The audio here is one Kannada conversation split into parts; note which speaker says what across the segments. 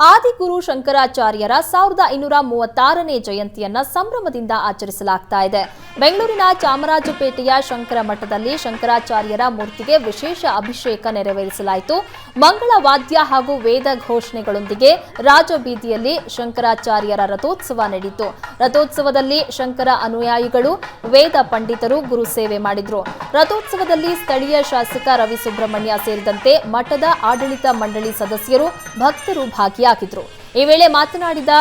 Speaker 1: ಆದಿಗುರು ಶಂಕರಾಚಾರ್ಯರ ಸಾವಿರದ ಇನ್ನೂರ ಮೂವತ್ತಾರನೇ ಜಯಂತಿಯನ್ನ ಸಂಭ್ರಮದಿಂದ ಆಚರಿಸಲಾಗ್ತಾ ಇದೆ. ಬೆಂಗಳೂರಿನ ಚಾಮರಾಜಪೇಟೆಯ ಶಂಕರ ಮಠದಲ್ಲಿ ಶಂಕರಾಚಾರ್ಯರ ಮೂರ್ತಿಗೆ ವಿಶೇಷ ಅಭಿಷೇಕ ನೆರವೇರಿಸಲಾಯಿತು. ಮಂಗಳ ವಾದ್ಯ ಹಾಗೂ ವೇದ ಘೋಷಣೆಗಳೊಂದಿಗೆ ರಾಜಬೀದಿಯಲ್ಲಿ ಶಂಕರಾಚಾರ್ಯರ ರಥೋತ್ಸವ ನಡೆಯಿತು ರಥೋತ್ಸವದಲ್ಲಿ ಶಂಕರ ಅನುಯಾಯಿಗಳು, ವೇದ ಪಂಡಿತರು ಗುರು ಸೇವೆ ಮಾಡಿದ್ರು. ರಥೋತ್ಸವದಲ್ಲಿ ಸ್ಥಳೀಯ ಶಾಸಕ ರವಿ ಸುಬ್ರಹ್ಮಣ್ಯ ಸೇರಿದಂತೆ ಮಠದ ಆಡಳಿತ ಮಂಡಳಿ ಸದಸ್ಯರು ಭಕ್ತರು ಭಾಗಿಯಾಗಿದ್ರು. ಈ ವೇಳೆ ಮಾತನಾಡಿದ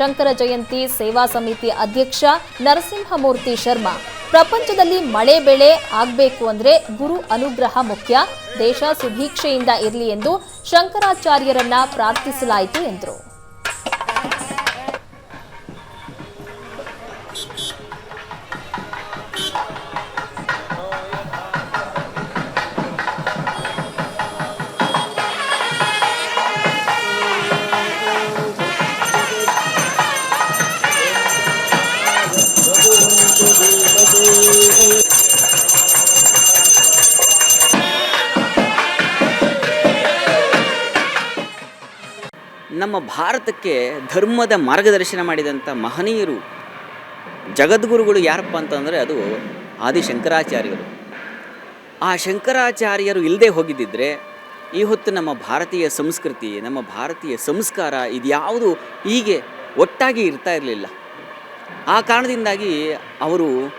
Speaker 1: ಶಂಕರ ಜಯಂತಿ ಸೇವಾ ಸಮಿತಿ ಅಧ್ಯಕ್ಷ ನರಸಿಂಹಮೂರ್ತಿ ಶರ್ಮಾ. ಪ್ರಪಂಚದಲ್ಲಿ ಮಳೆ ಬೆಳೆ ಆಗಬೇಕು ಅಂದ್ರೆ ಗುರು ಅನುಗ್ರಹ ಮುಖ್ಯ. ದೇಶ ಸುಭೀಕ್ಷೆಯಿಂದ ಇರಲಿ ಎಂದು ಶಂಕರಾಚಾರ್ಯರನ್ನ ಪ್ರಾರ್ಥಿಸಲಾಯಿತು ಎಂದರು.
Speaker 2: ನಮ್ಮ ಭಾರತಕ್ಕೆ ಧರ್ಮದ ಮಾರ್ಗದರ್ಶನ ಮಾಡಿದಂಥ ಮಹನೀಯರು, ಜಗದ್ಗುರುಗಳು ಯಾರಪ್ಪ ಅಂತಂದರೆ ಅದು ಆದಿ ಶಂಕರಾಚಾರ್ಯರು ಆ ಶಂಕರಾಚಾರ್ಯರು ಇಲ್ಲದೆ ಹೋಗಿದ್ದಿದ್ರೆ ಈ ಹೊತ್ತು ನಮ್ಮ ಭಾರತೀಯ ಸಂಸ್ಕೃತಿ, ನಮ್ಮ ಭಾರತೀಯ ಸಂಸ್ಕಾರ ಇದ್ಯಾವುದು ಹೀಗೆ ಒಟ್ಟಾಗಿ ಇರ್ತಾ ಇರಲಿಲ್ಲ. ಆ ಕಾರಣದಿಂದಾಗಿ ಅವರು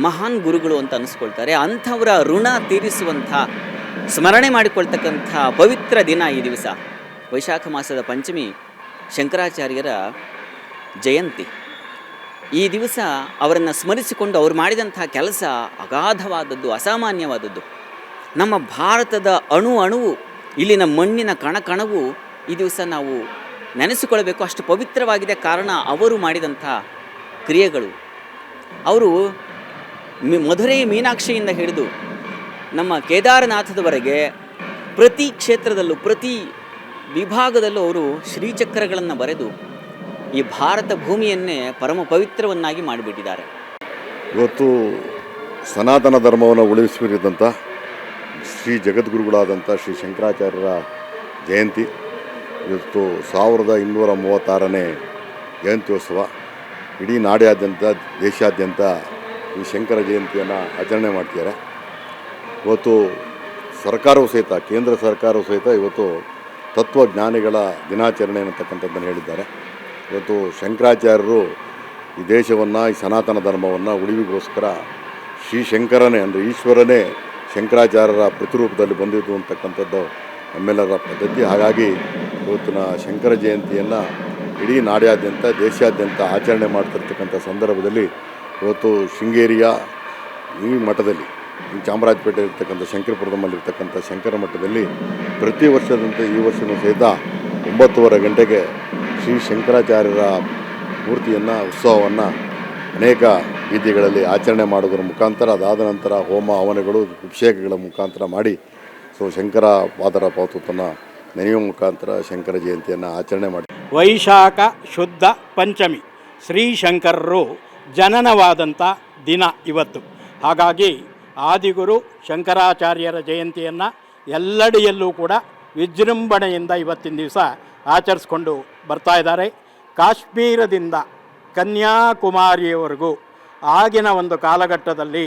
Speaker 2: ಮಹಾನ್ ಗುರುಗಳು ಅಂತ ಅನಿಸ್ಕೊಳ್ತಾರೆ. ಅಂಥವರ ಋಣ ತೀರಿಸುವಂಥ, ಸ್ಮರಣೆ ಮಾಡಿಕೊಳ್ತಕ್ಕಂಥ ಪವಿತ್ರ ದಿನ ಈ ದಿವಸ. ವೈಶಾಖ ಮಾಸದ ಪಂಚಮಿ ಶಂಕರಾಚಾರ್ಯರ ಜಯಂತಿ. ಈ ದಿವಸ ಅವರನ್ನು ಸ್ಮರಿಸಿಕೊಂಡು ಅವರು ಮಾಡಿದಂಥ ಕೆಲಸ ಅಗಾಧವಾದದ್ದು, ಅಸಾಮಾನ್ಯವಾದದ್ದು. ನಮ್ಮ ಭಾರತದ ಅಣು ಅಣುವು, ಇಲ್ಲಿನ ಮಣ್ಣಿನ ಕಣ ಕಣವು ಈ ದಿವಸ ನಾವು ನೆನೆಸಿಕೊಳ್ಳಬೇಕು. ಅಷ್ಟು ಪವಿತ್ರವಾಗಿದೆ ಕಾರಣ ಅವರು ಮಾಡಿದಂಥ ಕ್ರಿಯೆಗಳು. ಅವರು ಮಧುರೈ ಮೀನಾಕ್ಷಿಯಿಂದ ಹಿಡಿದು ನಮ್ಮ ಕೇದಾರನಾಥದವರೆಗೆ ಪ್ರತಿ ಕ್ಷೇತ್ರದಲ್ಲೂ ಪ್ರತಿ ವಿಭಾಗದಲ್ಲೂ ಅವರು ಶ್ರೀಚಕ್ರಗಳನ್ನು ಬರೆದು ಈ ಭಾರತ ಭೂಮಿಯನ್ನೇ ಪರಮ ಪವಿತ್ರವನ್ನಾಗಿ ಮಾಡಿಬಿಟ್ಟಿದ್ದಾರೆ.
Speaker 3: ಇವತ್ತು ಸನಾತನ ಧರ್ಮವನ್ನು ಉಳಿಸಿದಂಥ ಶ್ರೀ ಜಗದ್ಗುರುಗಳಾದಂಥ ಶ್ರೀ ಶಂಕರಾಚಾರ್ಯರ ಜಯಂತಿ, ಇವತ್ತು ಸಾವಿರದ ಇನ್ನೂರ ಮೂವತ್ತಾರನೇ ಜಯಂತ್ಯೋತ್ಸವ. ಇಡೀ ನಾಡಿನಾದ್ಯಂತ ದೇಶಾದ್ಯಂತ ಈ ಶಂಕರ ಜಯಂತಿಯನ್ನು ಆಚರಣೆ ಮಾಡ್ತಿದ್ದಾರೆ. ಇವತ್ತು ಸರ್ಕಾರವು ಸಹಿತ, ಕೇಂದ್ರ ಸರ್ಕಾರವು ಸಹಿತ ಇವತ್ತು ತತ್ವಜ್ಞಾನಿಗಳ ದಿನಾಚರಣೆ ಅನ್ನತಕ್ಕಂಥದ್ದನ್ನು ಹೇಳಿದ್ದಾರೆ. ಇವತ್ತು ಶಂಕರಾಚಾರ್ಯರು ಈ ದೇಶವನ್ನು, ಈ ಸನಾತನ ಧರ್ಮವನ್ನು ಉಳಿವಿಗೋಸ್ಕರ ಶ್ರೀ ಶಂಕರನೇ ಅಂದರೆ ಈಶ್ವರನೇ ಶಂಕರಾಚಾರ್ಯರ ಪ್ರತಿರೂಪದಲ್ಲಿ ಬಂದಿದ್ದು ಅಂತಕ್ಕಂಥದ್ದು ನಮ್ಮೆಲ್ಲರ ಪದ್ಧತಿ. ಹಾಗಾಗಿ ಇವತ್ತಿನ ಶಂಕರ ಜಯಂತಿಯನ್ನು ಇಡೀ ನಾಡ್ಯಾದ್ಯಂತ, ದೇಶಾದ್ಯಂತ ಆಚರಣೆ ಮಾಡ್ತಿರ್ತಕ್ಕಂಥ ಸಂದರ್ಭದಲ್ಲಿ ಇವತ್ತು ಶೃಂಗೇರಿಯ ಈ ಮಠದಲ್ಲಿ ಚಾಮರಾಜಪೇಟೆ ಇರ್ತಕ್ಕಂಥ ಶಂಕರಪುರದಲ್ಲಿರ್ತಕ್ಕಂಥ ಶಂಕರ ಮಠದಲ್ಲಿ ಪ್ರತಿ ವರ್ಷದಂತೆ ಈ ವರ್ಷವೂ ಸಹಿತ ಒಂಬತ್ತುವರೆ ಗಂಟೆಗೆ ಶ್ರೀ ಶಂಕರಾಚಾರ್ಯರ ಮೂರ್ತಿಯನ್ನು, ಉತ್ಸವವನ್ನು ಅನೇಕ ಬೀದಿಗಳಲ್ಲಿ ಆಚರಣೆ ಮಾಡುವುದರ ಮುಖಾಂತರ, ಅದಾದ ನಂತರ ಹೋಮ ಹವನಗಳು, ಅಭಿಷೇಕಗಳ ಮುಖಾಂತರ ಮಾಡಿ ಸೊ ಶಂಕರ ಪಾದರ ಪಾತುತನ್ನು ನೆನೆಯುವ ಮುಖಾಂತರ ಶಂಕರ ಜಯಂತಿಯನ್ನು ಆಚರಣೆ ಮಾಡಿ.
Speaker 4: ವೈಶಾಖ ಶುದ್ಧ ಪಂಚಮಿ ಶ್ರೀಶಂಕರರು ಜನನವಾದಂಥ ದಿನ ಇವತ್ತು. ಹಾಗಾಗಿ ಆದಿಗುರು ಶಂಕರಾಚಾರ್ಯರ ಜಯಂತಿಯನ್ನು ಎಲ್ಲೆಡೆಯಲ್ಲೂ ಕೂಡ ವಿಜೃಂಭಣೆಯಿಂದ ಇವತ್ತಿನ ದಿವಸ ಆಚರಿಸ್ಕೊಂಡು ಬರ್ತಾ ಇದ್ದಾರೆ. ಕಾಶ್ಮೀರದಿಂದ ಕನ್ಯಾಕುಮಾರಿಯವರೆಗೂ ಆಗಿನ ಒಂದು ಕಾಲಘಟ್ಟದಲ್ಲಿ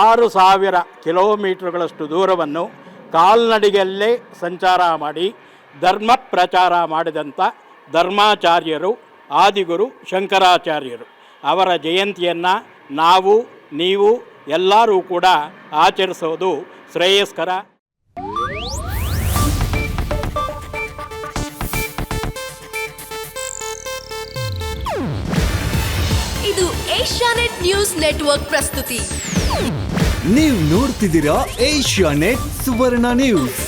Speaker 4: ಆರು ಸಾವಿರ ಕಿಲೋಮೀಟ್ರ್ಗಳಷ್ಟು ದೂರವನ್ನು ಕಾಲ್ನಡಿಗೆಯಲ್ಲೇ ಸಂಚಾರ ಮಾಡಿ ಧರ್ಮ ಪ್ರಚಾರ ಮಾಡಿದಂಥ ಧರ್ಮಾಚಾರ್ಯರು, ಆದಿಗುರು ಶಂಕರಾಚಾರ್ಯರು. ಅವರ ಜಯಂತಿಯನ್ನು ನಾವು, ನೀವು ಎಲ್ಲರೂ ಕೂಡ ಆಚರಿಸೋದು ಶ್ರೇಯಸ್ಕರ.
Speaker 5: ಇದು ಏಷ್ಯಾನೆಟ್ ನ್ಯೂಸ್ ನೆಟ್ವರ್ಕ್ ಪ್ರಸ್ತುತಿ.
Speaker 6: ನೀವು ನೋಡ್ತಿದ್ದೀರಾ ಏಷ್ಯಾ ನೆಟ್ ಸುವರ್ಣ ನ್ಯೂಸ್.